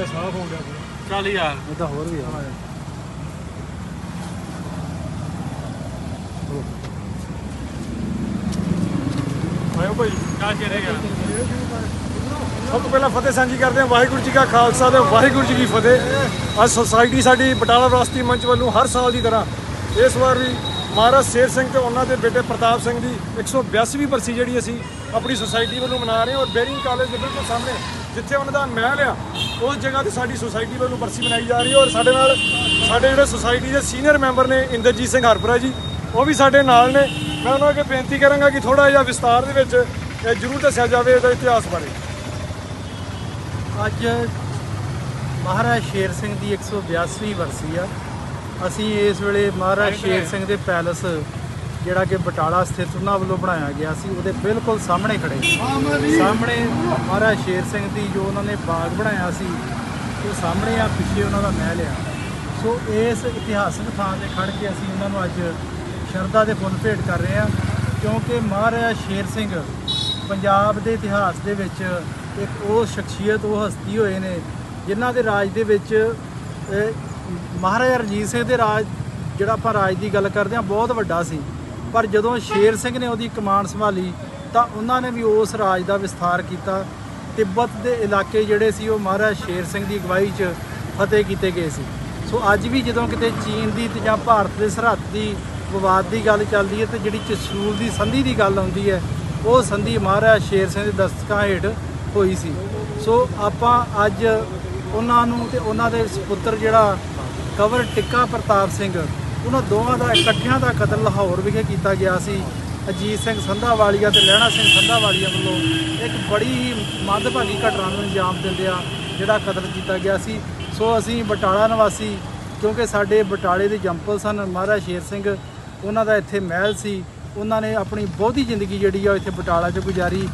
ਰਿਹਾ ਸਾਫ਼ ਹੋ ਗਿਆ ਪੂਰਾ ਚੱਲ ਯਾਰ ਇਹ ਤਾਂ ਹੋਰ ਵੀ ਆ। ਆਇਓ ਭਾਈ ਕਾ ਚੜੇਗਾ ਸਭ ਤੋਂ ਪਹਿਲਾਂ ਫਤਿਹ ਸਾਂਝੀ ਕਰਦੇ ਹਾਂ। ਵਾਹਿਗੁਰੂ ਜੀ ਕਾ ਖਾਲਸਾ ਤੇ ਵਾਹਿਗੁਰੂ ਜੀ ਕੀ ਫਤਿਹ। ਅੱਜ ਸੁਸਾਇਟੀ ਸਾਡੀ ਬਟਾਲਾ ਵਿਰਾਸਤੀ ਮੰਚ ਵੱਲੋਂ ਹਰ ਸਾਲ ਦੀ ਤਰ੍ਹਾਂ ਇਸ ਵਾਰ ਵੀ ਮਹਾਰਾਜ ਸ਼ੇਰ ਸਿੰਘ ਤੇ ਉਹਨਾਂ ਦੇ ਬੇਟੇ ਪ੍ਰਤਾਪ ਸਿੰਘ ਦੀ 182ਵੀਂ ਬਰਸੀ ਜਿਹੜੀ ਅਸੀਂ ਆਪਣੀ ਸੁਸਾਇਟੀ ਵੱਲੋਂ ਮਨਾ ਰਹੇ ਹਾਂ। ਔਰ ਬੇਰਿੰਗ ਕਾਲਜ ਦੇ ਬਿਲਕੁਲ ਸਾਹਮਣੇ ਜਿੱਥੇ ਉਹਨਾਂ ਦਾ ਮਹਿਲ ਆ ਉਸ ਜਗ੍ਹਾ ਤੇ ਸਾਡੀ ਸੁਸਾਇਟੀ ਵੱਲੋਂ ਬਰਸੀ ਮਨਾਈ ਜਾ ਰਹੀ ਹੈ ਔਰ ਸਾਡੇ ਨਾਲ ਸਾਡੇ ਜਿਹੜੇ ਸੁਸਾਇਟੀ ਦੇ ਸੀਨੀਅਰ ਮੈਂਬਰ ਨੇ ਇੰਦਰਜੀਤ ਸਿੰਘ ਹਰਪੁਰਾ ਜੀ ਉਹ ਵੀ ਸਾਡੇ ਨਾਲ ਨੇ। ਮੈਂ ਉਹਨਾਂ ਅੱਗੇ ਬੇਨਤੀ ਕਰਾਂਗਾ ਕਿ ਥੋੜਾ ਜਿਹਾ ਵਿਸਤਾਰ ਦੇ ਵਿੱਚ ਇਹ ਜ਼ਰੂਰ ਦੱਸਿਆ ਜਾਵੇ ਇਹਦਾ ਇਤਿਹਾਸ ਬਾਰੇ। ਅੱਜ ਮਹਾਰਾਜ ਸ਼ੇਰ ਸਿੰਘ ਦੀ 182ਵੀਂ ਵਰਸੀ ਆ। ਅਸੀਂ ਇਸ ਵੇਲੇ ਮਹਾਰਾਜ ਸ਼ੇਰ ਸਿੰਘ ਦੇ ਪੈਲਸ ਜਿਹੜਾ ਕਿ ਬਟਾਲਾ ਸਥਿਤ ਉਹਨਾਂ ਵੱਲੋਂ ਬਣਾਇਆ ਗਿਆ ਸੀ, ਉਹਦੇ ਬਿਲਕੁਲ ਸਾਹਮਣੇ ਖੜੇ ਸਾਹਮਣੇ ਮਹਾਰਾਜ ਸ਼ੇਰ ਸਿੰਘ ਦੀ ਜੋ ਉਹਨਾਂ ਨੇ ਬਾਗ ਬਣਾਇਆ ਸੀ, ਉਹ ਸਾਹਮਣੇ ਆ, ਪਿੱਛੇ ਉਹਨਾਂ ਦਾ ਮਹਿਲ ਆ। ਸੋ ਇਸ ਇਤਿਹਾਸਕ ਥਾਂ ਤੇ ਖੜ ਕੇ ਅਸੀਂ ਉਹਨਾਂ ਨੂੰ ਅੱਜ ਸ਼ਰਧਾ ਦੇ ਫੁੱਲ ਭੇਟ ਕਰ ਰਹੇ ਹਾਂ, ਕਿਉਂਕਿ ਮਹਾਰਾਜਾ ਸ਼ੇਰ ਸਿੰਘ ਪੰਜਾਬ ਦੇ ਇਤਿਹਾਸ ਦੇ ਵਿੱਚ ਇੱਕ ਉਹ ਸ਼ਖਸੀਅਤ, ਉਹ ਹਸਤੀ ਹੋਏ ਨੇ, ਜਿਨ੍ਹਾਂ ਦੇ ਰਾਜ ਦੇ ਵਿੱਚ ਮਹਾਰਾਜਾ ਰਣਜੀਤ ਸਿੰਘ ਦੇ ਰਾਜ, ਜਿਹੜਾ ਆਪਾਂ ਰਾਜ ਦੀ ਗੱਲ ਕਰਦੇ ਹਾਂ, ਬਹੁਤ ਵੱਡਾ ਸੀ। ਪਰ ਜਦੋਂ ਸ਼ੇਰ ਸਿੰਘ ਨੇ ਉਹਦੀ ਕਮਾਨ ਸੰਭਾਲੀ ਤਾਂ ਉਹਨਾਂ ਨੇ ਵੀ ਉਸ ਰਾਜ ਦਾ ਵਿਸਥਾਰ ਕੀਤਾ। ਤਿੱਬਤ ਦੇ ਇਲਾਕੇ ਜਿਹੜੇ ਸੀ ਉਹ ਮਹਾਰਾਜ ਸ਼ੇਰ ਸਿੰਘ ਦੀ ਅਗਵਾਈ 'ਚ ਫਤਿਹ ਕੀਤੇ ਗਏ ਸੀ। ਸੋ ਅੱਜ ਵੀ ਜਦੋਂ ਕਿਤੇ ਚੀਨ ਦੀ ਤੇ ਜਾਂ ਭਾਰਤ ਦੇ ਸਰਹੱਦ ਦੀ ਵਿਵਾਦ ਦੀ ਗੱਲ ਚੱਲਦੀ ਹੈ ਤੇ ਜਿਹੜੀ ਚਸੂਲ ਦੀ ਸੰਧੀ ਦੀ ਗੱਲ ਆਉਂਦੀ ਹੈ, ਉਹ ਸੰਧੀ ਮਹਾਰਾਜ ਸ਼ੇਰ ਸਿੰਘ ਦੇ ਦਸਤਕਾਂ ਹੇਠ ਹੋਈ ਸੀ। ਸੋ ਆਪਾਂ ਅੱਜ ਉਹਨਾਂ ਨੂੰ ਤੇ ਉਹਨਾਂ ਦੇ ਸੁਪੁੱਤਰ ਜਿਹੜਾ ਕਵਰ ਟਿੱਕਾ ਪ੍ਰਤਾਪ ਸਿੰਘ ਉਹਨਾਂ ਦੋਵਾਂ ਦਾ ਇਕੱਠਿਆਂ ਦਾ ਕਤਲ ਲਾਹੌਰ ਵਿਖੇ ਕੀਤਾ ਗਿਆ ਸੀ। ਅਜੀਤ ਸਿੰਘ ਸੰਧਾਵਾਲੀਆ ਤੇ ਲਹਿਣਾ ਸਿੰਘ ਸੰਧਾਵਾਲੀਆ ਵੱਲੋਂ ਇੱਕ ਬੜੀ ਹੀ ਮੰਦਭਾਗੀ ਘਟਨਾ ਨੂੰ ਅੰਜਾਮ ਦਿੰਦਿਆਂ ਜਿਹੜਾ ਕਤਲ ਕੀਤਾ ਗਿਆ ਸੀ। ਸੋ ਅਸੀਂ ਬਟਾਲਾ ਨਿਵਾਸੀ, ਕਿਉਂਕਿ ਸਾਡੇ ਬਟਾਲੇ ਦੇ ਜੰਪਲ ਸਨ, ਮਹਾਰਾਜ ਸ਼ੇਰ ਸਿੰਘ, ਉਹਨਾਂ ਦਾ ਇੱਥੇ ਮਹਿਲ ਸੀ। ਉਹਨਾਂ ਨੇ ਆਪਣੀ ਬਹੁਤੀ ਜ਼ਿੰਦਗੀ ਜਿਹੜੀ ਆ ਉਹ ਇੱਥੇ ਬਟਾਲਾ 'ਚ ਗੁਜ਼ਾਰੀ।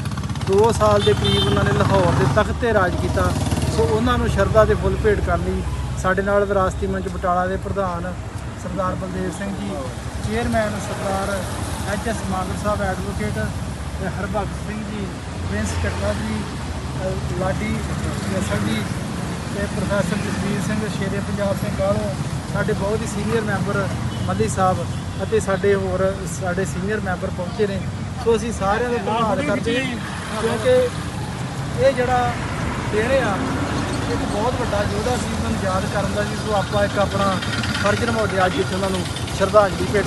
2 ਸਾਲ ਦੇ ਕਰੀਬ ਉਹਨਾਂ ਨੇ ਲਾਹੌਰ ਦੇ ਤਖਤ ਤੇ ਰਾਜ ਕੀਤਾ। ਸੋ ਉਹਨਾਂ ਨੂੰ ਸ਼ਰਧਾ ਦੇ ਫੁੱਲ ਭੇਟ ਕਰਨ ਲਈ ਸਾਡੇ ਨਾਲ ਵਿਰਾਸਤੀ ਮੰਚ ਬਟਾਲਾ ਦੇ ਪ੍ਰਧਾਨ Sardar Baldev Singh ji chairman Sardar H S Magar Sahib advocate ਤੇ ਹਰਭਗਤ ਸਿੰਘ ਜੀ ਪ੍ਰਿੰਸ ਚੱਕਰਾ ਜੀ ਲਾਡੀ ਜਸਰ ਜੀ ਤੇ ਪ੍ਰੋਫੈਸਰ ਜਸਵੀਰ ਸਿੰਘ ਸ਼ੇਰੇ ਪੰਜਾਬ ਸਿੰਘ ਗਾਲੋ ਸਾਡੇ ਬਹੁਤ ਹੀ ਸੀਨੀਅਰ ਮੈਂਬਰ ਮੱਲੀ ਸਾਹਿਬ ਅਤੇ ਸਾਡੇ ਹੋਰ ਸਾਡੇ ਸੀਨੀਅਰ ਮੈਂਬਰ ਪਹੁੰਚੇ ਨੇ। ਸੋ ਅਸੀਂ ਸਾਰਿਆਂ ਦਾ ਧੰਨਵਾਦ ਕਰਦੇ ਹਾਂ ਕਿਉਂਕਿ ਇਹ ਜਿਹੜਾ ਦਿਨ ਆ ਇੱਕ ਬਹੁਤ ਵੱਡਾ ਯੋਧਾ ਸੀ ਉਹਨਾਂ ਨੂੰ ਯਾਦ ਕਰਨ ਦਾ ਜੀ ਸੋ ਆਪਾਂ ਇੱਕ ਆਪਣਾ ਫਰਜ਼ ਨਿਭਾਉਂਦੇ ਅੱਜ ਇੱਥੇ ਉਹਨਾਂ ਨੂੰ ਸ਼ਰਧਾਂਜਲੀ ਭੇਟ